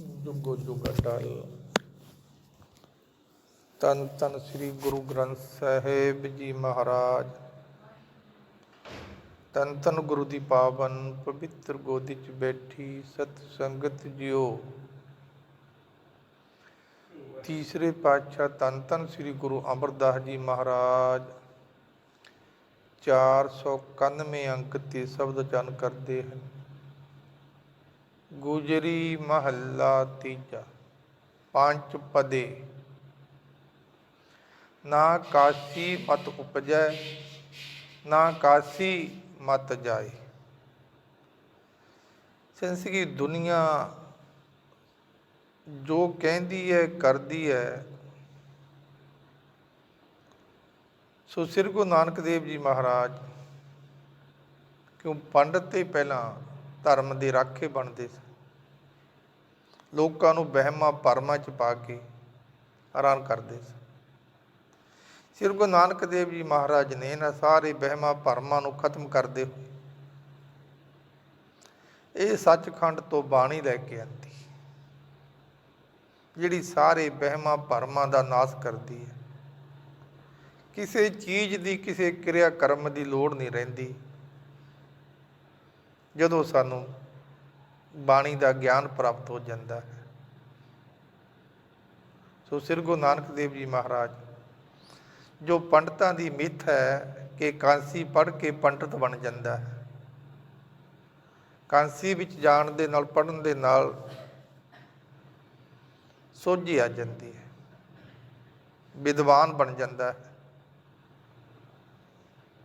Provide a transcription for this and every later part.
ਜੁਗੋ ਜੁਗ ਅਟਲ। ਤਨ ਤਨ ਸ੍ਰੀ ਗੁਰੂ ਗ੍ਰੰਥ ਸਾਹਿਬ ਜੀ ਮਹਾਰਾਜ। ਤਨ ਤਨ ਗੁਰੂ ਦੀ ਪਾਵਨ ਪਵਿੱਤਰ ਗੋਦੀ ਚ ਬੈਠੀ ਸਤ ਸੰਗਤ ਜਿਓ ਤੀਸਰੇ ਪਾਤਸ਼ਾਹ ਤਨ ਤਨ ਸ੍ਰੀ ਗੁਰੂ ਅਮਰਦਾਸ ਜੀ ਮਹਾਰਾਜ। 491 ਅੰਕ ਤੇ ਸ਼ਬਦ ਚਨ ਕਰਦੇ ਹਨ। ਗੁਜਰੀ ਮਹੱਲਾ ਤੀਜਾ, ਪੰਜ ਪਦੇ। ਨਾ ਕਾਸੀ ਮਤ ਉਪਜੈ, ਨਾ ਕਾਸੀ ਮਤ ਜਾਏ। ਸੰਸਕੀ ਦੁਨੀਆ ਜੋ ਕਹਿੰਦੀ ਹੈ, ਕਰਦੀ ਹੈ। ਸੋ ਸ੍ਰੀ ਗੁਰੂ ਨਾਨਕ ਦੇਵ ਜੀ ਮਹਾਰਾਜ, ਕਿਉਂ ਪੰਡਤ ਤੇ ਪਹਿਲਾਂ ਧਰਮ ਦੇ ਰਾਖੇ ਬਣਦੇ ਸਨ। ਲੋਕਾਂ ਨੂੰ ਵਹਿਮਾਂ ਭਰਮਾਂ ਚ ਪਾ ਕੇ ਹੈਰਾਨ ਕਰਦੇ ਸਨ। ਸ੍ਰੀ ਗੁਰੂ ਨਾਨਕ ਦੇਵ ਜੀ ਮਹਾਰਾਜ ਨੇ ਇਹਨਾਂ ਸਾਰੇ ਵਹਿਮਾਂ ਭਰਮਾਂ ਨੂੰ ਖਤਮ ਕਰਦੇ ਹੋਏ ਇਹ ਸੱਚਖੰਡ ਤੋਂ ਬਾਣੀ ਲੈ ਕੇ ਆਂਦੀ ਜਿਹੜੀ ਸਾਰੇ ਵਹਿਮਾਂ ਭਰਮਾਂ ਦਾ ਨਾਸ਼ ਕਰਦੀ ਹੈ। ਕਿਸੇ ਚੀਜ਼ ਦੀ, ਕਿਸੇ ਕਿਰਿਆ ਕਰਮ ਦੀ ਲੋੜ ਨਹੀਂ ਰਹਿੰਦੀ। ਜਦੋਂ ਸਾਨੂੰ ਬਾਣੀ ਦਾ ਗਿਆਨ ਪ੍ਰਾਪਤ ਹੋ ਜਾਂਦਾ ਹੈ। ਸੋ ਸ੍ਰੀ ਗੁਰੂ ਨਾਨਕ ਦੇਵ ਜੀ ਮਹਾਰਾਜ, ਜੋ ਪੰਡਤਾਂ ਦੀ ਮਿੱਥ ਹੈ ਕਿ ਕਾਂਸੀ ਪੜ੍ਹ ਕੇ ਪੰਡਤ ਬਣ ਜਾਂਦਾ ਹੈ। ਕਾਂਸੀ ਵਿੱਚ ਜਾਣ ਦੇ ਨਾਲ ਪੜਨ ਦੇ ਨਾਲ ਸੋਝੀ ਆ ਜਾਂਦੀ ਹੈ। ਵਿਦਵਾਨ ਬਣ ਜਾਂਦਾ ਹੈ।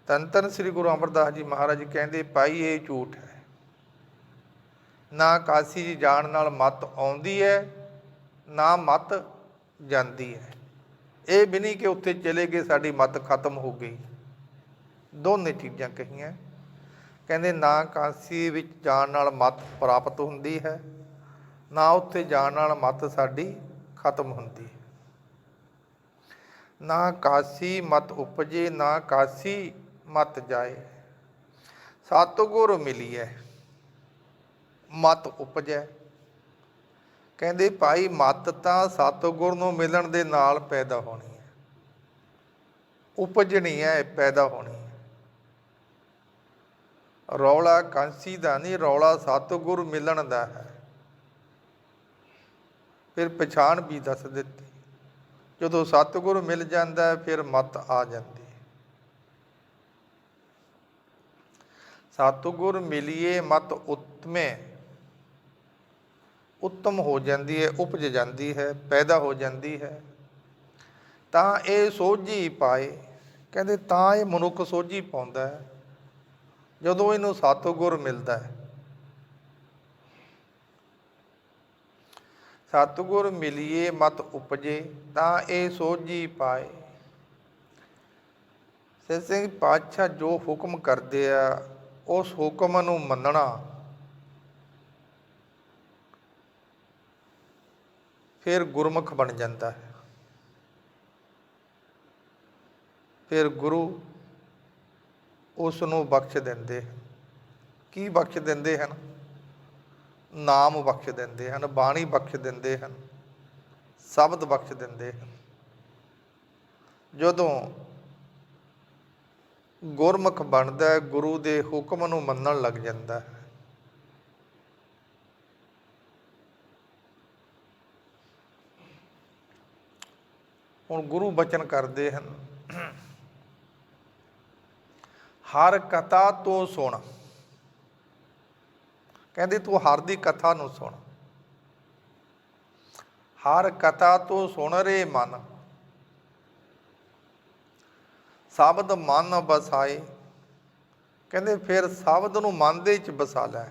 ਤਨ ਤਨ ਸ੍ਰੀ ਗੁਰੂ ਅਮਰਦਾਸ ਜੀ ਮਹਾਰਾਜ ਕਹਿੰਦੇ, ਭਾਈ, ਇਹ ਝੂਠ ਹੈ। ਨਾ ਕਾਸੀ ਜਾਣ ਨਾਲ ਮਤ ਆਉਂਦੀ ਹੈ, ਨਾ ਮਤ ਜਾਂਦੀ ਹੈ। ਇਹ ਵੀ ਨਹੀਂ ਕਿ ਉੱਥੇ ਚਲੇ ਗਏ, ਸਾਡੀ ਮਤ ਖਤਮ ਹੋ ਗਈ। ਦੋਨੇ ਚੀਜ਼ਾਂ ਕਹੀਆਂ। ਕਹਿੰਦੇ ਨਾ ਕਾਸੀ ਵਿੱਚ ਜਾਣ ਨਾਲ ਮਤ ਪ੍ਰਾਪਤ ਹੁੰਦੀ ਹੈ, ਨਾ ਉੱਥੇ ਜਾਣ ਨਾਲ ਮਤ ਸਾਡੀ ਖਤਮ ਹੁੰਦੀ ਹੈ। ਨਾ ਕਾਸੀ ਮਤ ਉਪਜੇ, ਨਾ ਕਾਸੀ ਮਤ ਜਾਏ। ਸਤਗੁਰ ਮਿਲੀ ਹੈ ਮਤ ਉਪਜੈ। ਕਹਿੰਦੇ, ਭਾਈ, ਮਤ ਤਾਂ ਸਤਿਗੁਰ ਨੂੰ ਮਿਲਣ ਦੇ ਨਾਲ ਪੈਦਾ ਹੋਣੀ ਹੈ। ਉਪਜਣੀ ਹੈ ਪੈਦਾ ਹੋਣੀ ਹੈ। ਰੌਲਾ ਕਾਂਸੀ ਦਾ ਨਹੀਂ, ਰੌਲਾ ਸਤਿਗੁਰ ਮਿਲਣ ਦਾ ਹੈ। ਫਿਰ ਪਛਾਣ ਵੀ ਦੱਸ ਦਿੱਤੀ। ਜਦੋਂ ਸਤਿਗੁਰ ਮਿਲ ਜਾਂਦਾ ਹੈ, ਫਿਰ ਮਤ ਆ ਜਾਂਦੀ ਸਤਿਗੁਰ ਮਿਲੀਏ ਮਤ ਉਤਮੇ ਉੱਤਮ ਹੋ ਜਾਂਦੀ ਹੈ, ਉਪਜ ਜਾਂਦੀ ਹੈ, ਪੈਦਾ ਹੋ ਜਾਂਦੀ ਹੈ। ਤਾਂ ਇਹ ਸੋਝੀ ਪਾਏ। ਕਹਿੰਦੇ ਤਾਂ ਇਹ ਮਨੁੱਖ ਸੋਝੀ ਪਾਉਂਦਾ ਹੈ, ਜਦੋਂ ਇਹਨੂੰ ਸਤਿਗੁਰ ਮਿਲਦਾ ਹੈ। ਸਤਿਗੁਰ ਮਿਲੀਏ ਮਤ ਉਪਜੇ, ਤਾਂ ਇਹ ਸੋਝੀ ਪਾਏ। ਸੇ ਸਿੰਘ ਪਾਤਸ਼ਾਹ ਜੋ ਹੁਕਮ ਕਰਦੇ ਆ, ਉਸ ਹੁਕਮ ਨੂੰ ਮੰਨਣਾ ਫਿਰ ਗੁਰਮੁਖ ਬਣ ਜਾਂਦਾ ਹੈ। ਫਿਰ ਗੁਰੂ ਉਸ ਨੂੰ ਬਖਸ਼ ਦਿੰਦੇ ਹਨ। ਕੀ ਬਖਸ਼ ਦਿੰਦੇ ਹਨ? ਨਾਮ ਬਖਸ਼ ਦਿੰਦੇ ਹਨ, ਬਾਣੀ ਬਖਸ਼ ਦਿੰਦੇ ਹਨ, ਸ਼ਬਦ ਬਖਸ਼ ਦਿੰਦੇ ਹਨ। ਜਦੋਂ ਗੁਰਮੁਖ ਬਣਦਾ ਹੈ, ਗੁਰੂ ਦੇ ਹੁਕਮ ਨੂੰ ਮੰਨਣ ਲੱਗ ਜਾਂਦਾ ਹੈ। ਹੁਣ ਗੁਰੂ ਬਚਨ ਕਰਦੇ ਹਨ। ਹਰ ਕਥਾ ਤੋਂ ਸੁਣ। ਕਹਿੰਦੇ ਤੂੰ ਹਰ ਦੀ ਕਥਾ ਨੂੰ ਸੁਣ। ਹਰ ਕਥਾ ਤੋਂ ਸੁਣ ਰੇ ਮਨ। ਸ਼ਬਦ ਮਨ ਬਸਾਏ ਕਹਿੰਦੇ ਫਿਰ ਸ਼ਬਦ ਨੂੰ ਮਨ ਦੇ ਵਿੱਚ ਬਸਾ ਲੈ।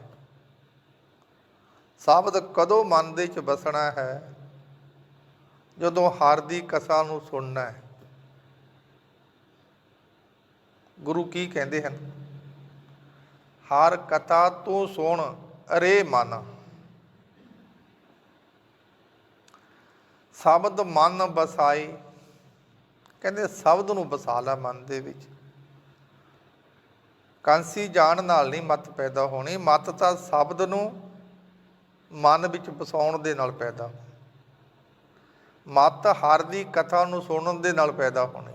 ਸ਼ਬਦ ਕਦੋਂ ਮਨ ਦੇ ਵਿੱਚ ਬਸਣਾ ਹੈ? ਜਦੋਂ ਹਰ ਦੀ ਕਥਾ ਨੂੰ ਸੁਣਨਾ ਹੈ। ਗੁਰੂ ਕੀ ਕਹਿੰਦੇ ਹਨ? ਹਰ ਕਥਾ ਤੋਂ ਸੁਣ, ਅਰੇ ਮਨ। ਸ਼ਬਦ ਮਨ ਬਸਾਏ, ਕਹਿੰਦੇ ਸ਼ਬਦ ਨੂੰ ਬਸਾ ਲੈ ਮਨ ਦੇ ਵਿੱਚ। ਕਾਂਸੀ ਜਾਣ ਨਾਲ ਨਹੀਂ ਮਤ ਪੈਦਾ ਹੋਣੀ, ਮਤ ਤਾਂ ਸ਼ਬਦ ਨੂੰ ਮਨ ਵਿੱਚ ਵਸਾਉਣ ਦੇ ਨਾਲ ਪੈਦਾ ਮਤ ਹਰ ਦੀ ਕਥਾ ਨੂੰ ਸੁਣਨ ਦੇ ਨਾਲ ਪੈਦਾ ਹੋਣੀ।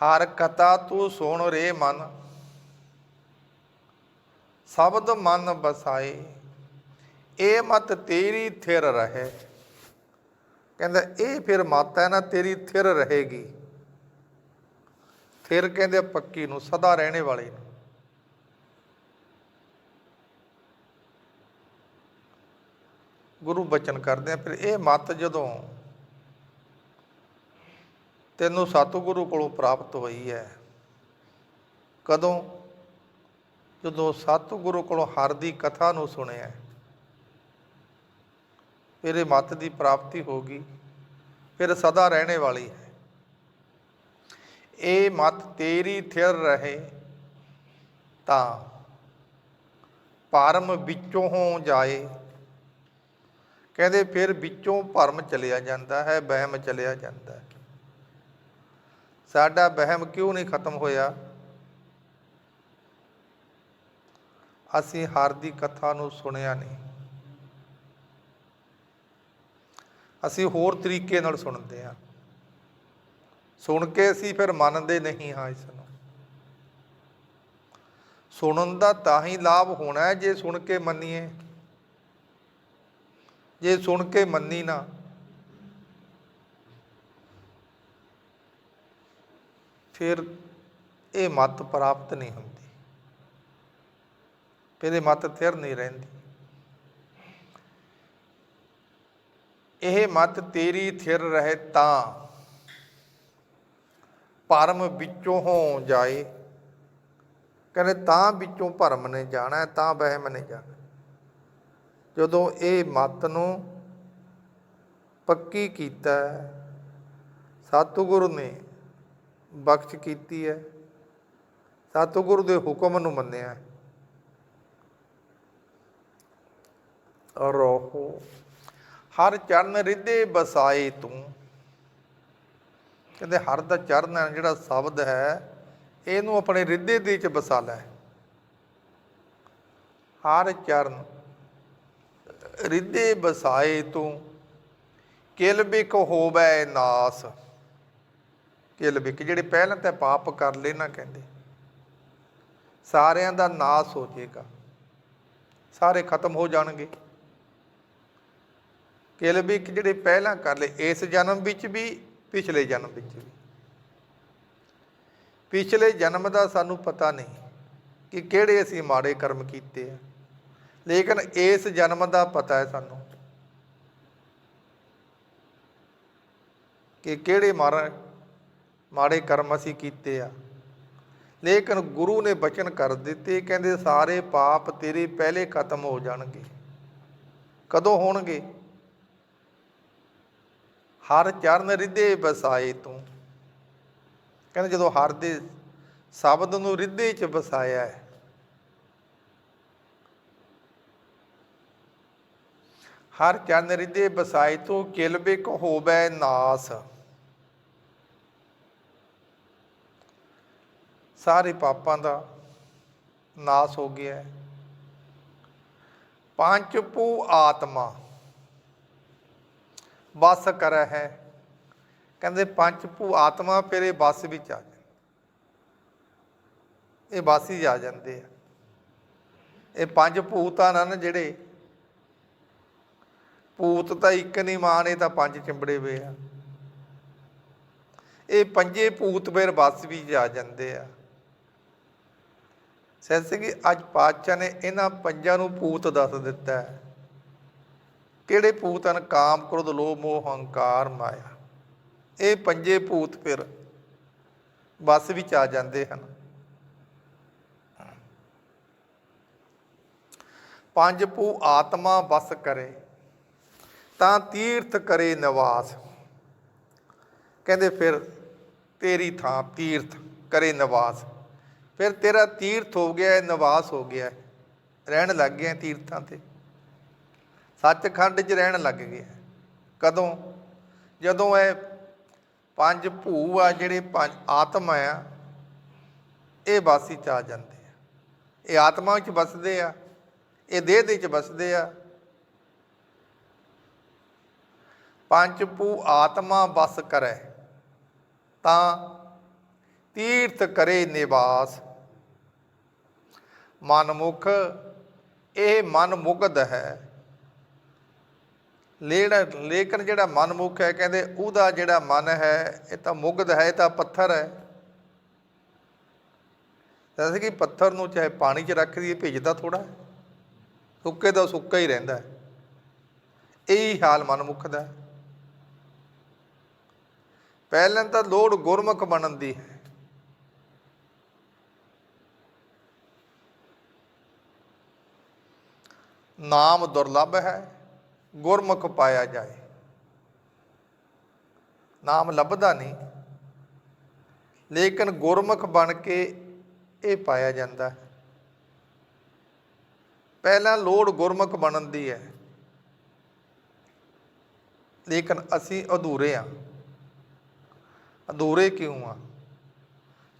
ਹਰ ਕਥਾ ਤੂੰ ਸੁਣ ਰੇ ਮਨ, ਸ਼ਬਦ ਮਨ ਬਸਾਏ ਇਹ ਮਤ ਤੇਰੀ ਥਿਰ ਰਹੇ। ਕਹਿੰਦਾ, ਇਹ ਫਿਰ ਮਤ ਹੈ ਨਾ, ਤੇਰੀ ਥਿਰ ਰਹੇਗੀ। ਥਿਰ ਕਹਿੰਦੇ ਪੱਕੀ ਨੂੰ, ਸਦਾ ਰਹਿਣੇ ਵਾਲੀ ਨੂੰ। ਗੁਰੂ ਬਚਨ ਕਰਦੇ ਆ, ਫਿਰ ਇਹ ਮਤ ਜਦੋਂ ਤੈਨੂੰ ਸਤਿਗੁਰੂ ਕੋਲੋਂ ਪ੍ਰਾਪਤ ਹੋਈ ਹੈ, ਕਦੋਂ? ਜਦੋਂ ਸਤਿਗੁਰੂ ਕੋਲੋਂ ਹਰ ਦੀ ਕਥਾ ਨੂੰ ਸੁਣਿਆ, ਫਿਰ ਇਹ ਮਤ ਦੀ ਪ੍ਰਾਪਤੀ ਹੋ ਗਈ, ਫਿਰ ਸਦਾ ਰਹਿਣੇ ਵਾਲੀ ਹੈ। ਇਹ ਮਤ ਤੇਰੀ ਥਿਰ ਰਹੇ ਤਾਂ ਪਰਮ ਵਿੱਚੋਂ ਜਾਏ ਕਹਿੰਦੇ ਫਿਰ ਵਿੱਚੋਂ ਭਰਮ ਚਲਿਆ ਜਾਂਦਾ ਹੈ, ਵਹਿਮ ਚਲਿਆ ਜਾਂਦਾ ਹੈ। ਸਾਡਾ ਵਹਿਮ ਕਿਉਂ ਨਹੀਂ ਖਤਮ ਹੋਇਆ? ਅਸੀਂ ਹਰ ਦੀ ਕਥਾ ਨੂੰ ਸੁਣਿਆ ਨਹੀਂ। ਅਸੀਂ ਹੋਰ ਤਰੀਕੇ ਨਾਲ ਸੁਣਦੇ ਹਾਂ। ਸੁਣ ਕੇ ਅਸੀਂ ਫਿਰ ਮੰਨਦੇ ਨਹੀਂ ਹਾਂ ਇਸ ਨੂੰ। ਸੁਣਨ ਦਾ ਤਾਂ ਹੀ ਲਾਭ ਹੋਣਾ ਜੇ ਸੁਣ ਕੇ ਮੰਨੀਏ। ਜੇ ਸੁਣ ਕੇ ਮੰਨੀ ਨਾ। ਫਿਰ ਇਹ ਮਤ ਪ੍ਰਾਪਤ ਨਹੀਂ ਹੁੰਦੀ। ਫਿਰ ਇਹ ਮਤ ਥਿਰ ਨਹੀਂ ਰਹਿੰਦੀ। ਇਹ ਮਤ ਤੇਰੀ ਥਿਰ ਰਹੇ ਤਾਂ ਭਰਮ ਵਿੱਚੋਂ ਹੋ ਜਾਏ। ਕਹਿੰਦੇ ਤਾਂ ਵਿੱਚੋਂ ਭਰਮ ਨੇ ਜਾਣਾ, ਤਾਂ ਵਹਿਮ ਨੇ ਜਾਣਾ। ਜਦੋਂ ਇਹ ਮਤ ਨੂੰ ਪੱਕੀ ਕੀਤਾ ਸਤਿਗੁਰੂ ਨੇ ਬਖਸ਼ ਕੀਤੀ ਹੈ, ਸਤਿਗੁਰੂ ਦੇ ਹੁਕਮ ਨੂੰ ਮੰਨਿਆ ਰੋਹੋ, ਹਰ ਚਰਨ ਰਿੱਧੇ ਬਸਾਏ ਤੂੰ। ਕਹਿੰਦੇ ਹਰ ਦਾ ਚਰਨ ਹੈ, ਜਿਹੜਾ ਸ਼ਬਦ ਹੈ, ਇਹਨੂੰ ਆਪਣੇ ਰਿੱਧੇ ਦੇ ਵਿੱਚ ਬਸਾ ਲੈ। ਹਰ ਚਰਨ ਰਿੱਧੇ ਬਸਾਏ ਤੂੰ, ਕਿਲ ਬਿਕ ਹੋਵੇ ਨਾਸ। ਕਿਲ ਬਿਕ, ਜਿਹੜੇ ਪਹਿਲਾਂ ਤਾਂ ਪਾਪ ਕਰ ਲਏ, ਨਾ ਕਹਿੰਦੇ। ਸਾਰਿਆਂ ਦਾ ਨਾਸ ਹੋ ਜਾਏਗਾ। ਸਾਰੇ ਖਤਮ ਹੋ ਜਾਣਗੇ। ਕਿਲ ਬਿਕ, ਜਿਹੜੇ ਪਹਿਲਾਂ ਕਰ ਲਏ, ਇਸ ਜਨਮ ਵਿੱਚ ਵੀ, ਪਿਛਲੇ ਜਨਮ ਵਿੱਚ ਵੀ। ਪਿਛਲੇ ਜਨਮ ਦਾ ਸਾਨੂੰ ਪਤਾ ਨਹੀਂ ਕਿ ਕਿਹੜੇ ਅਸੀਂ ਮਾੜੇ ਕਰਮ ਕੀਤੇ ਆ। ਲੇਕਿਨ ਇਸ ਜਨਮ ਦਾ ਪਤਾ ਹੈ ਸਾਨੂੰ ਕਿ ਕਿਹੜੇ ਮਾਰੇ ਮਾੜੇ ਕਰਮ ਅਸੀਂ ਕੀਤੇ ਆ। ਲੇਕਿਨ ਗੁਰੂ ਨੇ ਬਚਨ ਕਰ ਦਿੱਤੇ, ਕਹਿੰਦੇ ਸਾਰੇ ਪਾਪ ਤੇਰੇ ਪਹਿਲੇ ਖਤਮ ਹੋ ਜਾਣਗੇ। ਕਦੋਂ ਹੋਣਗੇ? ਹਰ ਚਰਨ ਰਿੱਧੇ ਬਸਾਏ ਤੂੰ। ਕਹਿੰਦੇ ਜਦੋਂ ਹਰ ਦੇ ਸ਼ਬਦ ਨੂੰ ਰਿੱਧੇ ਚ ਵਸਾਇਆ ਹੈ ਹਰ ਚਰਨ ਰਿੱਧੇ ਬਸਾਏ ਤੂੰ ਕਿਲਬਿਕ ਹੋਵੇ ਨਾਸ। ਸਾਰੇ ਪਾਪਾਂ ਦਾ ਨਾਸ ਹੋ ਗਿਆ ਪੰਜ ਪੂ ਆਤਮਾ, ਬਸ ਕਰ ਹੈ। ਕਹਿੰਦੇ ਪੰਜ ਭੂ ਆਤਮਾ ਫਿਰ ਇਹ ਬਸ ਵਿੱਚ ਆ ਜਾਂਦੇ। ਇਹ ਬਸ ਹੀ ਆ ਜਾਂਦੇ ਆ। ਇਹ ਪੰਜ ਭੂਤਾਂ ਹਨ ਜਿਹੜੇ ਭੂਤ ਤਾਂ ਇੱਕ ਨਹੀਂ ਮਾਨ ਇਹ ਤਾਂ ਪੰਜ ਚਿੰਬੜੇ ਵੇ ਆ। ਇਹ ਪੰਜੇ ਭੂਤ ਫਿਰ ਬਸ ਵੀ ਜਾ ਜਾਂਦੇ ਆ। ਸੈਂਸੇ ਕਿ ਅੱਜ ਪਾਤਸ਼ਾਹ ਨੇ ਇਹਨਾਂ ਪੰਜਾਂ ਨੂੰ ਭੂਤ ਦੱਸ ਦਿੱਤਾ ਹੈ। ਕਿਹੜੇ ਭੂਤ ਹਨ? ਕਾਮ, ਕ੍ਰੋਧ, ਲੋਭ, ਮੋਹ, ਹੰਕਾਰ, ਮਾਇਆ। ਇਹ ਪੰਜੇ ਭੂਤ ਫਿਰ ਬਸ ਵਿੱਚ ਆ ਜਾਂਦੇ ਹਨ। ਪੰਜ ਭੂ ਆਤਮਾ ਬਸ ਕਰੇ। ਤਾਂ ਤੀਰਥ ਕਰੇ ਨਿਵਾਸ। ਕਹਿੰਦੇ ਫਿਰ ਤੇਰੀ ਥਾਂ ਤੀਰਥ ਕਰੇ ਨਿਵਾਸ। ਫਿਰ ਤੇਰਾ ਤੀਰਥ ਹੋ ਗਿਆ ਨਿਵਾਸ ਹੋ ਗਿਆ। ਰਹਿਣ ਲੱਗ ਗਿਆ ਤੀਰਥਾਂ ਤੇ। ਸੱਚਖੰਡ 'ਚ ਰਹਿਣ ਲੱਗ ਗਿਆ। ਕਦੋਂ? ਜਦੋਂ ਇਹ ਪੰਜ ਭੂ ਆ, ਜਿਹੜੇ ਪੰਜ ਆਤਮਾ ਆ, ਇਹ ਵਾਸੀ ਚ ਆ ਜਾਂਦੇ ਆ। ਇਹ ਆਤਮਾ ਵਿੱਚ ਵਸਦੇ ਆ, ਇਹ ਦੇਹ ਦੇ ਵਿੱਚ ਵਸਦੇ ਆ ਪੰਜ ਆਤਮਾ ਬਸ ਕਰੈ, ਤਾਂ ਤੀਰਥ ਕਰੇ ਨਿਵਾਸ। ਮਨਮੁਖ, ਇਹ ਮਨ ਮੁਗਧ ਹੈ। ਲੇੜਾ, ਲੇਕਿਨ ਜਿਹੜਾ ਮਨਮੁਖ ਹੈ, ਕਹਿੰਦੇ ਉਹਦਾ ਜਿਹੜਾ ਮਨ ਹੈ, ਇਹ ਤਾਂ ਮੁਗਧ ਹੈ, ਇਹ ਤਾਂ ਪੱਥਰ ਹੈ। ਜੈਸੇ ਕਿ ਪੱਥਰ ਨੂੰ ਚਾਹੇ ਪਾਣੀ 'ਚ ਰੱਖ ਦਈਏ, ਭਿੱਜਦਾ ਥੋੜਾ ਸੁੱਕੇ ਦਾ ਸੁੱਕਾ ਹੀ ਰਹਿੰਦਾ ਇਹੀ ਹਾਲ ਮਨਮੁਖ ਦਾ ਹੈ। ਪਹਿਲਾਂ ਤਾਂ ਲੋੜ ਗੁਰਮੁਖ ਬਣਨ ਦੀ ਹੈ। ਨਾਮ ਦੁਰਲਭ ਹੈ, ਗੁਰਮੁਖ ਪਾਇਆ ਜਾਏ। ਨਾਮ ਲੱਭਦਾ ਨਹੀਂ, ਲੇਕਿਨ ਗੁਰਮੁਖ ਬਣ ਕੇ ਇਹ ਪਾਇਆ ਜਾਂਦਾ ਹੈ। ਪਹਿਲਾਂ ਲੋੜ ਗੁਰਮੁਖ ਬਣਨ ਦੀ ਹੈ, ਲੇਕਿਨ ਅਸੀਂ ਅਧੂਰੇ ਹਾਂ। ਅਧੂਰੇ ਕਿਉਂ ਆ?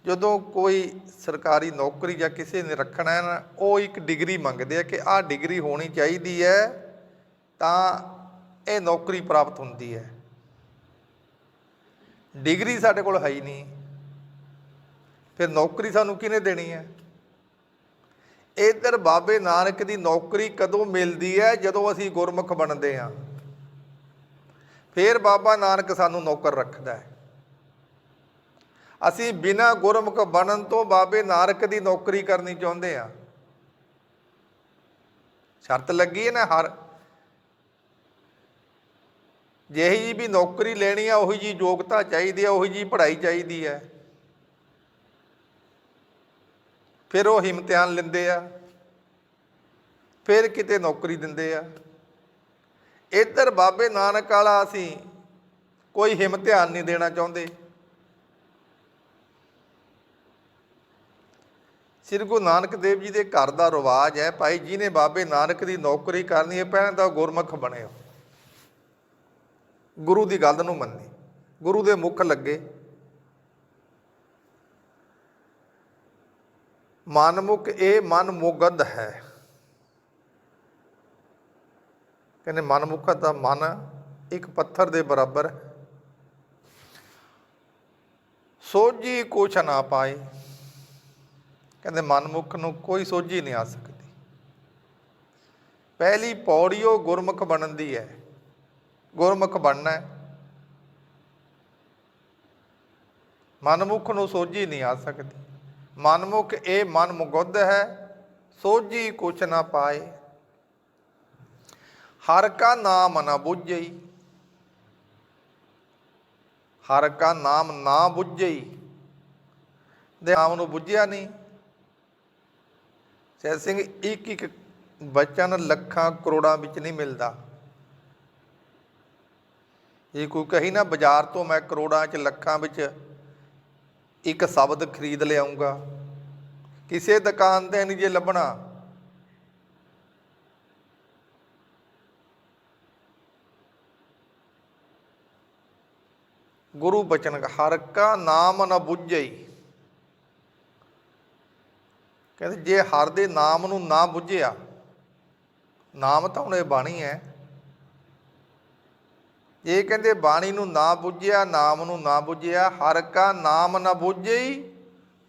ਜਦੋਂ ਕੋਈ ਸਰਕਾਰੀ ਨੌਕਰੀ ਜਾਂ ਕਿਸੇ ਨੇ ਰੱਖਣਾ ਹੈ ਨਾ, ਉਹ ਇੱਕ ਡਿਗਰੀ ਮੰਗਦੇ ਆ ਕਿ ਆਹ ਡਿਗਰੀ ਹੋਣੀ ਚਾਹੀਦੀ ਹੈ, ਤਾਂ ਇਹ ਨੌਕਰੀ ਪ੍ਰਾਪਤ ਹੁੰਦੀ ਹੈ। ਡਿਗਰੀ ਸਾਡੇ ਕੋਲ ਹੈ ਹੀ ਨਹੀਂ। ਫਿਰ ਨੌਕਰੀ ਸਾਨੂੰ ਕਿਹਨੇ ਦੇਣੀ ਹੈ? ਇਧਰ ਬਾਬੇ ਨਾਨਕ ਦੀ ਨੌਕਰੀ ਕਦੋਂ ਮਿਲਦੀ ਹੈ? ਜਦੋਂ ਅਸੀਂ ਗੁਰਮੁਖ ਬਣਦੇ ਹਾਂ। ਫਿਰ ਬਾਬਾ ਨਾਨਕ ਸਾਨੂੰ ਨੌਕਰ ਰੱਖਦਾ ਹੈ। ਅਸੀਂ ਬਿਨਾਂ ਗੁਰਮੁਖ ਬਣਨ ਤੋਂ ਬਾਬੇ ਨਾਨਕ ਦੀ ਨੌਕਰੀ ਕਰਨੀ ਚਾਹੁੰਦੇ ਆ ਸ਼ਰਤ ਲੱਗੀ ਹੈ ਨਾ ਹਰ। ਜਿਹੀ ਜੀ ਵੀ ਨੌਕਰੀ ਲੈਣੀ ਆ, ਉਹੀ ਜੀ ਯੋਗਤਾ ਚਾਹੀਦੀ ਆ, ਉਹੀ ਜੀ ਪੜ੍ਹਾਈ ਚਾਹੀਦੀ ਹੈ ਫਿਰ ਉਹ ਇਮਤਿਹਾਨ ਲੈਂਦੇ ਆ। ਫਿਰ ਕਿਤੇ ਨੌਕਰੀ ਦਿੰਦੇ ਆ। ਇੱਧਰ ਬਾਬੇ ਨਾਨਕ ਵਾਲਾ ਅਸੀਂ ਕੋਈ ਇਮਤਿਹਾਨ ਨਹੀਂ ਦੇਣਾ ਚਾਹੁੰਦੇ। ਸ੍ਰੀ ਗੁਰੂ ਨਾਨਕ ਦੇਵ ਜੀ ਦੇ ਘਰ ਦਾ ਰਿਵਾਜ ਹੈ, ਭਾਈ ਜੀ ਨੇ ਬਾਬੇ ਨਾਨਕ ਦੀ ਨੌਕਰੀ ਕਰਨੀ ਹੈ ਪਹਿਲਾਂ ਤਾਂ ਗੁਰਮੁਖ ਬਣੇ ਹੋ। ਗੁਰੂ ਦੀ ਗੱਲ ਨੂੰ ਮੰਨੀ। ਗੁਰੂ ਦੇ ਮੁਖ ਲੱਗੇ। ਮਨਮੁਖ ਇਹ ਮਨ ਹੈ। ਕਹਿੰਦੇ ਮਨਮੁਖ ਦਾ ਮਨ ਇੱਕ ਪੱਥਰ ਦੇ ਬਰਾਬਰ ਹੈ। ਸੋਝੀ ਕੁਛ ਨਾ ਪਾਏ ਕਹਿੰਦੇ ਮਨਮੁਖ ਨੂੰ ਕੋਈ ਸੋਝੀ ਨਹੀਂ ਆ ਸਕਦੀ। ਪਹਿਲੀ ਪੌੜੀ ਉਹ ਗੁਰਮੁਖ ਬਣਨ ਦੀ ਹੈ। ਗੁਰਮੁਖ ਬਣਨਾ ਹੈ। ਮਨਮੁਖ ਨੂੰ ਸੋਝੀ ਨਹੀਂ ਆ ਸਕਦੀ। ਮਨਮੁਖ ਇਹ ਮਨ ਮੁਗੁੱਧ ਹੈ, ਸੋਝੀ ਕੁਛ ਨਾ ਪਾਏ। ਹਰ ਕਾ ਨਾਮ ਨਾ ਬੁੱਝਈ। ਹਰ ਕਾ ਨਾਮ ਨਾ ਬੁੱਝਈ। ਦੇ ਨਾਮ ਨੂੰ ਬੁੱਝਿਆ ਨਹੀਂ। ਸੈਦ ਸਿੰਘ, ਇੱਕ ਇੱਕ ਬਚਨ ਲੱਖਾਂ ਕਰੋੜਾਂ ਵਿੱਚ ਨਹੀਂ ਮਿਲਦਾ। ਇਹ ਕੋਈ ਕਹੀ ਨਾ, ਬਾਜ਼ਾਰ ਤੋਂ ਮੈਂ ਕਰੋੜਾਂ ਚ ਲੱਖਾਂ ਵਿੱਚ ਇੱਕ ਸ਼ਬਦ ਖਰੀਦ ਲਿਆਉਂਗਾ ਕਿਸੇ ਦੁਕਾਨ ਤੇ ਨਹੀਂ ਜੇ ਲੱਭਣਾ। ਗੁਰੂ ਬਚਨ ਹਰ ਕਾ ਨਾਮ ਨ ਬੁੱਝਈ। ਕਹਿੰਦੇ ਜੇ ਹਰ ਦੇ ਨਾਮ ਨੂੰ ਨਾ ਬੁੱਝਿਆ, ਨਾਮ ਤਾਂ ਹੁਣ ਬਾਣੀ ਹੈ। ਇਹ ਕਹਿੰਦੇ ਬਾਣੀ ਨੂੰ ਨਾ ਬੁੱਝਿਆ, ਨਾਮ ਨੂੰ ਨਾ ਬੁੱਝਿਆ, ਹਰ ਕਾ ਨਾਮ ਨਾ ਬੁੱਝਈ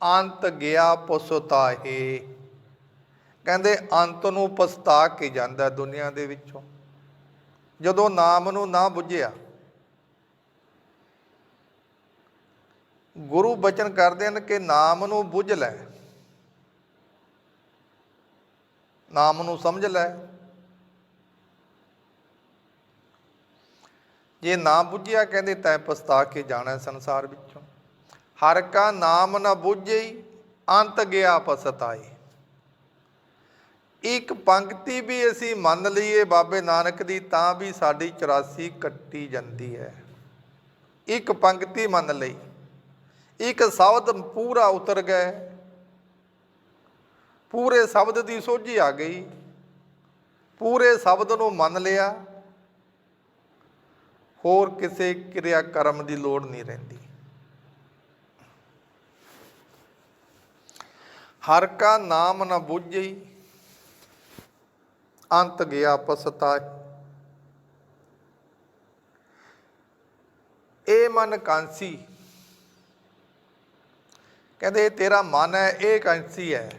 ਅੰਤ ਗਿਆ ਪਸਤਾਹੇ। ਕਹਿੰਦੇ ਅੰਤ ਨੂੰ ਪਛਤਾ ਕੇ ਜਾਂਦਾ ਦੁਨੀਆ ਦੇ ਵਿੱਚੋਂ। ਜਦੋਂ ਨਾਮ ਨੂੰ ਨਾ ਬੁੱਝਿਆ, ਗੁਰੂ ਬਚਨ ਕਰਦੇ ਹਨ ਕਿ ਨਾਮ ਨੂੰ ਬੁੱਝ ਲੈ। ਨਾਮ ਨੂੰ ਸਮਝ ਲੈ। ਜੇ ਨਾ ਬੁੱਝਿਆ ਕਹਿੰਦੇ ਤੈ ਪਛਤਾ ਕੇ ਜਾਣਾ ਸੰਸਾਰ ਵਿੱਚੋਂ। ਹਰ ਕਾ ਨਾਮ ਨਾ ਬੁੱਝਈ ਅੰਤ ਗਿਆ ਪਛਤਾਏ ਇੱਕ ਪੰਕਤੀ ਵੀ ਅਸੀਂ ਮੰਨ ਲਈਏ ਬਾਬੇ ਨਾਨਕ ਦੀ, ਤਾਂ ਵੀ ਸਾਡੀ 84 ਕੱਟੀ ਜਾਂਦੀ ਹੈ। ਇੱਕ ਪੰਕਤੀ ਮੰਨ ਲਈ। ਇੱਕ ਸ਼ਬਦ ਪੂਰਾ ਉਤਰ ਗਏ। ਪੂਰੇ ਸ਼ਬਦ ਦੀ ਸੋਝੀ ਆ ਗਈ। ਪੂਰੇ ਸ਼ਬਦ ਨੂੰ ਮੰਨ ਲਿਆ। ਹੋਰ ਕਿਸੇ ਕਿਰਿਆ ਕਰਮ ਦੀ ਲੋੜ ਨਹੀਂ ਰਹਿੰਦੀ। ਹਰ ਕਾ ਨਾਮ ਨਾ ਬੁੱਝਈ ਅੰਤ ਗਿਆ ਪਸਤਾਏ ਇਹ ਮਨ ਕਾਂਸੀ, ਕਹਿੰਦੇ ਤੇਰਾ ਮਨ ਹੈ ਇਹ ਕਾਂਸੀ ਹੈ।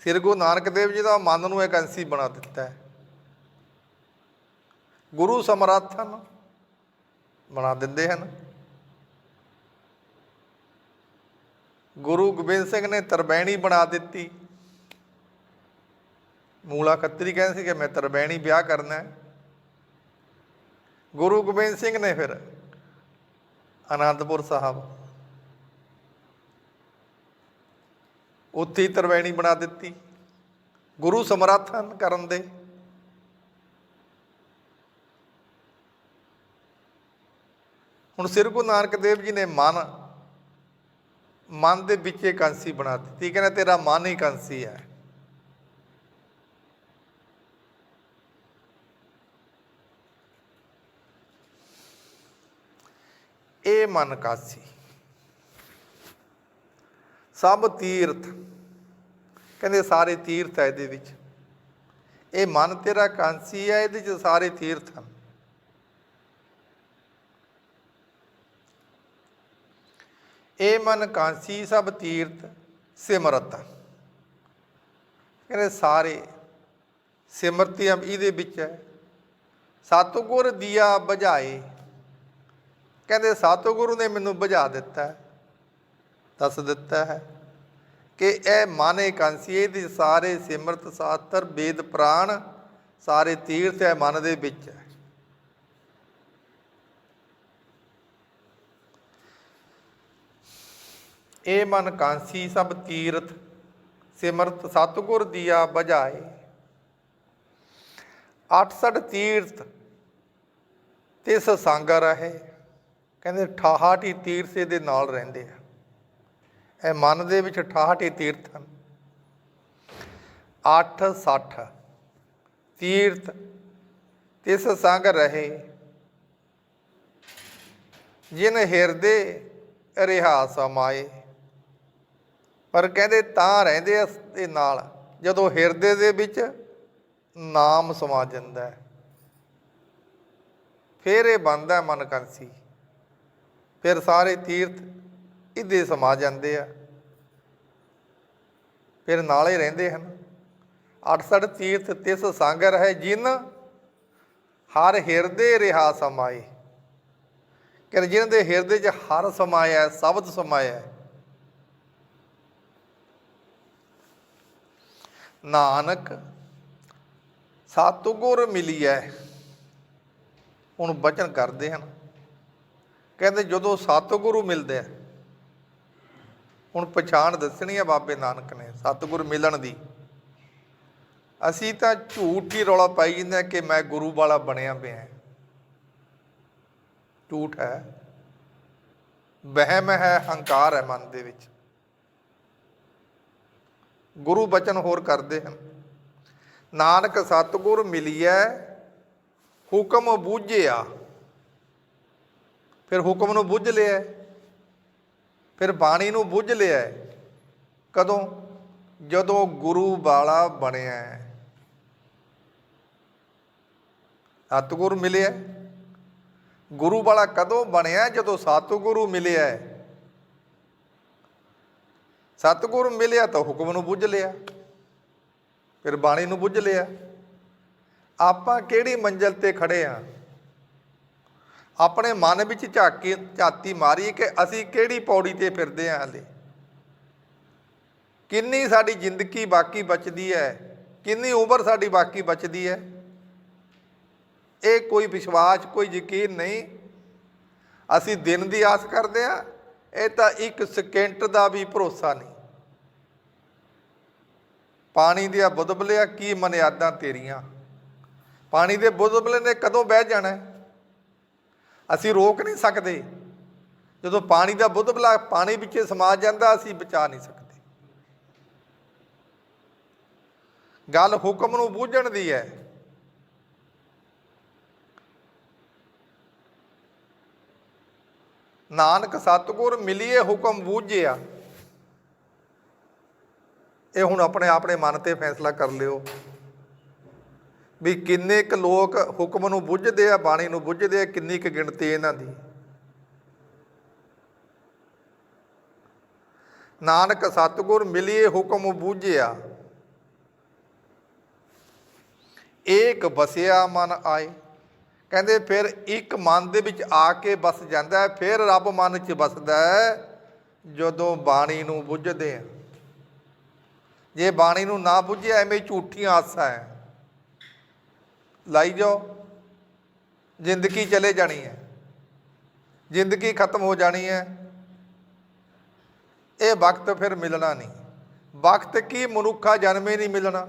ਸ੍ਰੀ ਗੁਰੂ ਨਾਨਕ ਦੇਵ ਜੀ ਦਾ ਮਨ ਨੂੰ ਇੱਕ ਅੰਸੀ ਬਣਾ ਦਿੱਤਾ ਹੈ। ਗੁਰੂ ਸਮਰੱਥਨ ਬਣਾ ਦਿੰਦੇ ਹਨ। ਗੁਰੂ ਗੋਬਿੰਦ ਸਿੰਘ ਨੇ ਤਰਬੈਣੀ ਬਣਾ ਦਿੱਤੀ। ਮੂਲਾ ਖੱਤਰੀ ਕਹਿੰਦੇ ਸੀ ਕਿ ਮੈਂ ਤਰਬੈਣੀ ਵਿਆਹ ਕਰਨਾ ਹੈ। ਗੁਰੂ ਗੋਬਿੰਦ ਸਿੰਘ ਨੇ ਫਿਰ ਅਨੰਦਪੁਰ ਸਾਹਿਬ ਉੱਥੇ ਹੀ ਤਰਵੈਣੀ ਬਣਾ ਦਿੱਤੀ। ਗੁਰੂ ਸਮਰੱਥਨ ਕਰਨ ਦੇ। ਹੁਣ ਸ੍ਰੀ ਗੁਰੂ ਨਾਨਕ ਦੇਵ ਜੀ ਨੇ ਮਨ ਮਨ ਦੇ ਵਿੱਚ ਇੱਕ ਕਾਂਸੀ ਬਣਾ ਦਿੱਤੀ। ਕਹਿੰਦਾ, ਤੇਰਾ ਮਨ ਹੀ ਕਾਂਸੀ ਹੈ। ਇਹ ਮਨ ਕਾਂਸੀ। ਸਭ ਤੀਰਥ। ਕਹਿੰਦੇ ਸਾਰੇ ਤੀਰਥ ਹੈ ਇਹਦੇ ਵਿੱਚ। ਇਹ ਮਨ ਤੇਰਾ ਕਾਂਸੀ ਹੈ ਇਹਦੇ ਚ ਸਾਰੇ ਤੀਰਥ ਹਨ। ਇਹ ਮਨ ਕਾਂਸੀ, ਸਭ ਤੀਰਥ, ਸਿਮਰਤ ਕਹਿੰਦੇ ਸਾਰੇ ਸਿਮਰਤੀ ਇਹਦੇ ਵਿੱਚ ਹੈ। ਸਤਿਗੁਰ ਦੀਆ ਬੁਝਾਏ। ਕਹਿੰਦੇ ਸਤਿਗੁਰੂ ਨੇ ਮੈਨੂੰ ਬੁਝਾ ਦਿੱਤਾ। ਦੱਸ ਦਿੱਤਾ ਹੈ ਕਿ ਇਹ ਮਨ ਕਾਂਸੀ ਦੀ ਸਾਰੇ ਸਿਮਰਤ ਸਾਤਰ ਵੇਦ ਪ੍ਰਾਣ ਸਾਰੇ ਤੀਰਥ ਹੈ ਮਨ ਦੇ ਵਿੱਚ ਹੈ। ਇਹ ਮਨ ਕਾਂਸੀ ਸਭ ਤੀਰਥ ਸਿਮਰਤ ਸਤਿਗੁਰ ਦੀਆ ਬਜਾਏ 68 ਤੀਰਥ ਤਿਸ ਸੰਗ ਰਹੇ। ਕਹਿੰਦੇ 68 ਤੀਰਥ ਦੇ ਨਾਲ ਰਹਿੰਦੇ ਆ। ਇਹ ਮਨ ਦੇ ਵਿੱਚ 68 ਤੀਰਥ ਹਨ। 8 60 ਤੀਰਥ ਤਿਸ ਸੰਗ ਰਹੇ। ਜਿਨ ਹਿਰਦੇ ਰਿਹਾ ਸਮਾਏ ਪਰ ਕਹਿੰਦੇ ਤਾਂ ਰਹਿੰਦੇ ਆ ਦੇ ਨਾਲ, ਜਦੋਂ ਹਿਰਦੇ ਦੇ ਵਿੱਚ ਨਾਮ ਸਮਾ ਜਾਂਦਾ ਹੈ। ਫਿਰ ਇਹ ਬਣਦਾ ਮਨ ਕੰਸੀ ਫਿਰ ਸਾਰੇ ਤੀਰਥ ਇਹਦੇ ਸਮਾ ਜਾਂਦੇ ਆ। ਫਿਰ ਨਾਲੇ ਰਹਿੰਦੇ ਹਨ। 68 ਤੀਰਥ ਤਿਸ ਸੰਗ ਰਹੇ ਜਿਨ ਹਰ ਹਿਰਦੇ ਰਿਹਾ ਸਮਾਏ। ਕਿ ਜਿਨ੍ਹਾਂ ਦੇ ਹਿਰਦੇ 'ਚ ਹਰ ਸਮਾਇਆ ਹੈ, ਸ਼ਬਦ ਸਮਾਇਆ ਨਾਨਕ ਸਤਿਗੁਰ ਮਿਲਿਆ ਹੁਣ ਬਚਨ ਕਰਦੇ ਹਨ। ਕਹਿੰਦੇ ਜਦੋਂ ਸਤਿਗੁਰੂ ਮਿਲਦੇ ਆ ਹੁਣ ਪਛਾਣ ਦੱਸਣੀ ਹੈ ਬਾਬੇ ਨਾਨਕ ਨੇ, ਸਤਿਗੁਰ ਮਿਲਣ ਦੀ। ਅਸੀਂ ਤਾਂ ਝੂਠ ਹੀ ਰੌਲਾ ਪਾਈ ਜਾਂਦੇ ਕਿ ਮੈਂ ਗੁਰੂ ਵਾਲਾ ਬਣਿਆ ਪਿਆ ਝੂਠ ਹੈ। ਵਹਿਮ ਹੈ, ਹੰਕਾਰ ਹੈ ਮਨ ਦੇ ਵਿੱਚ। ਗੁਰੂ ਬਚਨ ਹੋਰ ਕਰਦੇ ਹਨ। ਨਾਨਕ ਸਤਿਗੁਰ ਮਿਲਿਆ ਹੁਕਮ ਬੂਝਿਆ। ਫਿਰ ਹੁਕਮ ਨੂੰ ਬੁੱਝ ਲਿਆ ਫਿਰ ਬਾਣੀ ਨੂੰ ਬੁੱਝ ਲਿਆ ਕਦੋਂ? ਜਦੋਂ ਗੁਰੂ ਵਾਲਾ ਬਣਿਆ ਸਤਿਗੁਰ ਮਿਲਿਆ ਗੁਰੂ ਵਾਲਾ ਕਦੋਂ ਬਣਿਆ? ਜਦੋਂ ਸਤਿਗੁਰੂ ਮਿਲਿਆ ਸਤਿਗੁਰ ਮਿਲਿਆ ਤਾਂ ਹੁਕਮ ਨੂੰ ਬੁੱਝ ਲਿਆ। ਫਿਰ ਬਾਣੀ ਨੂੰ ਬੁੱਝ ਲਿਆ। ਆਪਾਂ ਕਿਹੜੀ ਮੰਜ਼ਲ ਤੇ ਖੜੇ ਆ ਆਪਣੇ ਮਨ ਵਿੱਚ ਝਾਕੀ ਝਾਤੀ ਮਾਰੀ ਕਿ ਅਸੀਂ ਕਿਹੜੀ ਪੌੜੀ ਤੇ ਫਿਰਦੇ ਆਂ ਹਲੇ? ਕਿੰਨੀ ਸਾਡੀ ਜ਼ਿੰਦਗੀ ਬਾਕੀ ਬਚਦੀ ਹੈ ਕਿੰਨੀ ਉਮਰ ਸਾਡੀ ਬਾਕੀ ਬਚਦੀ ਹੈ ਇਹ ਕੋਈ ਵਿਸ਼ਵਾਸ, ਕੋਈ ਯਕੀਨ ਨਹੀਂ। ਅਸੀਂ ਦਿਨ ਦੀ ਆਸ ਕਰਦੇ ਆ, ਇਹ ਤਾਂ ਇੱਕ ਸਕਿੰਟ ਦਾ ਵੀ ਭਰੋਸਾ ਨਹੀਂ। ਪਾਣੀ ਦੀਆਂ ਬੁੱਧਬਲਿਆ ਕੀ ਮਨਿਆਦਾਂ ਤੇਰੀਆਂ? ਪਾਣੀ ਦੇ ਬੁੱਧਬਲੇ ਨੇ ਕਦੋਂ ਬਹਿ ਜਾਣਾ? ਅਸੀਂ ਰੋਕ ਨਹੀਂ ਸਕਦੇ। ਜਦੋਂ ਪਾਣੀ ਦਾ ਬੁੱਧ ਬੁੱਧਬਲਾ ਪਾਣੀ ਵਿੱਚ ਸਮਾ ਜਾਂਦਾ, ਅਸੀਂ ਬਚਾ ਨਹੀਂ ਸਕਦੇ। ਗੱਲ ਹੁਕਮ ਨੂੰ ਬੂਝਣ ਦੀ ਹੈ। ਨਾਨਕ ਸਤਗੁਰ ਮਿਲੀਏ ਹੁਕਮ ਬੂਝਿਆ। ਇਹ ਹੁਣ ਆਪਣੇ ਆਪਣੇ ਮਨ ਤੇ ਫੈਸਲਾ ਕਰ ਲਿਓ। ਵੀ ਕਿੰਨੇ ਕੁ ਲੋਕ ਹੁਕਮ ਨੂੰ ਬੁੱਝਦੇ ਆ, ਬਾਣੀ ਨੂੰ ਬੁੱਝਦੇ ਆ, ਕਿੰਨੀ ਕੁ ਗਿਣਤੀ ਇਹਨਾਂ ਦੀ। ਨਾਨਕ ਸਤਿਗੁਰ ਮਿਲਿਏ ਹੁਕਮ ਬੂਝਿਆ। ਏਕ ਬਸਿਆ ਮਨ ਆਏ। ਕਹਿੰਦੇ ਫਿਰ ਇੱਕ ਮਨ ਦੇ ਵਿੱਚ ਆ ਕੇ ਬਸ ਜਾਂਦਾ ਫਿਰ ਰੱਬ ਮਨ 'ਚ ਬਸਦਾ ਜਦੋਂ ਬਾਣੀ ਨੂੰ ਬੁੱਝਦੇ ਆ। ਜੇ ਬਾਣੀ ਨੂੰ ਨਾ ਬੁੱਝਿਆ, ਐਵੇਂ ਝੂਠੀਆਂ ਆਸਾਂ ਹੈ। ਲਾਈ ਜਾਓ। ਜ਼ਿੰਦਗੀ ਚਲੇ ਜਾਣੀ ਹੈ। ਜ਼ਿੰਦਗੀ ਖਤਮ ਹੋ ਜਾਣੀ ਹੈ। ਇਹ ਵਕਤ ਫਿਰ ਮਿਲਣਾ ਨਹੀਂ। ਵਕਤ ਕੀ ਮਨੁੱਖਾ ਜਨਮੇ ਨਹੀਂ ਮਿਲਣਾ।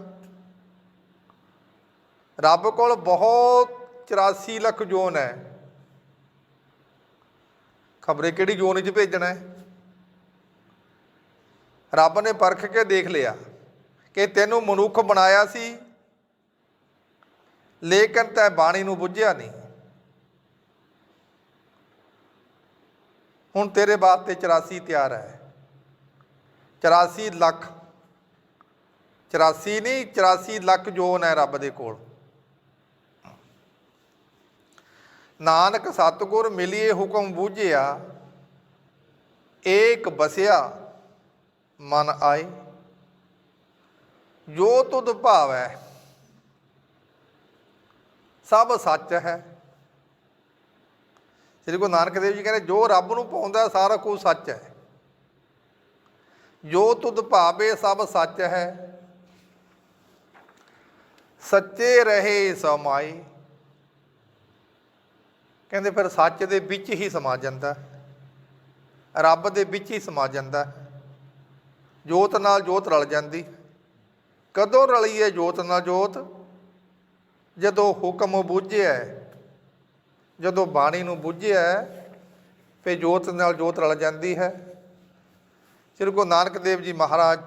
ਰੱਬ ਕੋਲ ਬਹੁਤ 84 ਲੱਖ ਜੋਨ ਹੈ। ਖਬਰੇ ਕਿਹੜੀ ਜੋਨ 'ਚ ਭੇਜਣਾ ਹੈ? ਰੱਬ ਨੇ ਪਰਖ ਕੇ ਦੇਖ ਲਿਆ ਕਿ ਤੈਨੂੰ ਮਨੁੱਖ ਬਣਾਇਆ ਸੀ। ਲੇਕਿਨ ਤੈ ਬਾਣੀ ਨੂੰ ਬੁੱਝਿਆ ਨਹੀਂ। ਹੁਣ ਤੇਰੇ ਵਾਸਤੇ ਤੇ 84 ਤਿਆਰ ਹੈ। 84 ਲੱਖ। 84 ਨਹੀਂ 84 ਲੱਖ ਜੋਨ ਹੈ ਰੱਬ ਦੇ ਕੋਲ। ਨਾਨਕ ਸਤਿਗੁਰ ਮਿਲੀਏ ਹੁਕਮ ਬੂਝਿਆ, ਏਕ ਬਸਿਆ ਮਨ ਆਏ। ਜੋ ਤੁਧ ਭਾਵੈ ਸਭ ਸੱਚ ਹੈ। ਸ੍ਰੀ ਗੁਰੂ ਨਾਨਕ ਦੇਵ ਜੀ ਕਹਿੰਦੇ, ਜੋ ਰੱਬ ਨੂੰ ਪਾਉਂਦਾ ਸਾਰਾ ਕੁਝ ਸੱਚ ਹੈ। ਜੋ ਤੁਧ ਭਾਵੇ ਸਭ ਸੱਚ ਹੈ। ਸੱਚੇ ਰਹੇ ਸਮਾਈ ਕਹਿੰਦੇ ਫਿਰ ਸੱਚ ਦੇ ਵਿੱਚ ਹੀ ਸਮਾ ਜਾਂਦਾ। ਰੱਬ ਦੇ ਵਿੱਚ ਹੀ ਸਮਾ ਜਾਂਦਾ। ਜੋਤ ਨਾਲ ਜੋਤ ਰਲ ਜਾਂਦੀ। ਕਦੋਂ ਰਲੀ ਹੈ ਜੋਤ ਨਾਲ ਜੋਤ? ਜਦੋਂ ਹੁਕਮ ਬੁੱਝਿਆ ਜਦੋਂ ਬਾਣੀ ਨੂੰ ਬੁੱਝਿਆ ਹੈ, ਫਿਰ ਜੋਤ ਨਾਲ ਜੋਤ ਰਲ ਜਾਂਦੀ ਹੈ। ਸ੍ਰੀ ਗੁਰੂ ਨਾਨਕ ਦੇਵ ਜੀ ਮਹਾਰਾਜ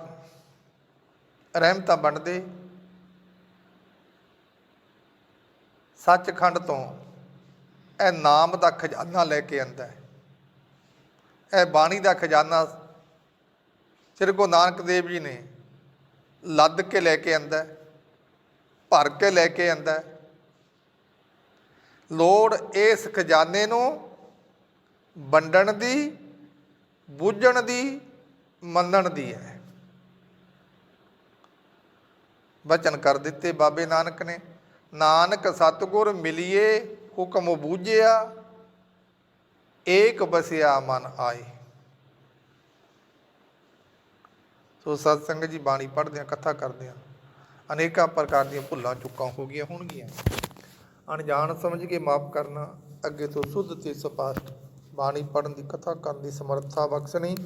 ਰਹਿਮਤਾਂ ਵੰਡਦੇ। ਸੱਚਖੰਡ ਤੋਂ ਇਹ ਨਾਮ ਦਾ ਖਜ਼ਾਨਾ ਲੈ ਕੇ ਆਂਦਾ ਹੈ। ਇਹ ਬਾਣੀ ਦਾ ਖਜ਼ਾਨਾ ਸ੍ਰੀ ਗੁਰੂ ਨਾਨਕ ਦੇਵ ਜੀ ਨੇ ਲੱਦ ਕੇ ਲੈ ਕੇ ਆਂਦਾ ਹੈ। ਭਰ ਕੇ ਲੈ ਕੇ ਆਂਦਾ ਲੋੜ ਇਸ ਖਜ਼ਾਨੇ ਨੂੰ ਵੰਡਣ ਦੀ, ਬੁੱਝਣ ਦੀ, ਮੰਨਣ ਦੀ ਹੈ। ਬਚਨ ਕਰ ਦਿੱਤੇ ਬਾਬੇ ਨਾਨਕ ਨੇ, ਨਾਨਕ ਸਤਿਗੁਰ ਮਿਲਿਏ, ਹੁਕਮ ਬੂਝਿਆ, ਏਕ ਬਸਿਆ ਮਨ ਆਏ। ਸੋ ਸਤਸੰਗ ਜੀ, ਬਾਣੀ ਪੜ੍ਹਦੇ ਆ, ਕਥਾ ਕਰਦੇ ਆ। ਅਨੇਕਾਂ ਪ੍ਰਕਾਰ ਦੀਆਂ ਭੁੱਲਾਂ ਚੁੱਕਾਂ ਹੋ ਗਈਆਂ ਹੋਣਗੀਆਂ। ਅਣਜਾਣ ਸਮਝ ਕੇ ਮਾਫ ਕਰਨਾ, ਅੱਗੇ ਤੋਂ ਸੁੱਧ ਤੇ ਸਪਸ਼ਟ ਬਾਣੀ ਪੜ੍ਹਨ ਦੀ ਕਥਾ ਕਰਨ ਦੀ ਸਮਰੱਥਾ ਬਖਸ਼ਣੀ।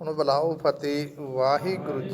ਹੁਣ ਬੁਲਾਓ ਫਤਿਹ ਵਾਹਿਗੁਰੂ ਜੀ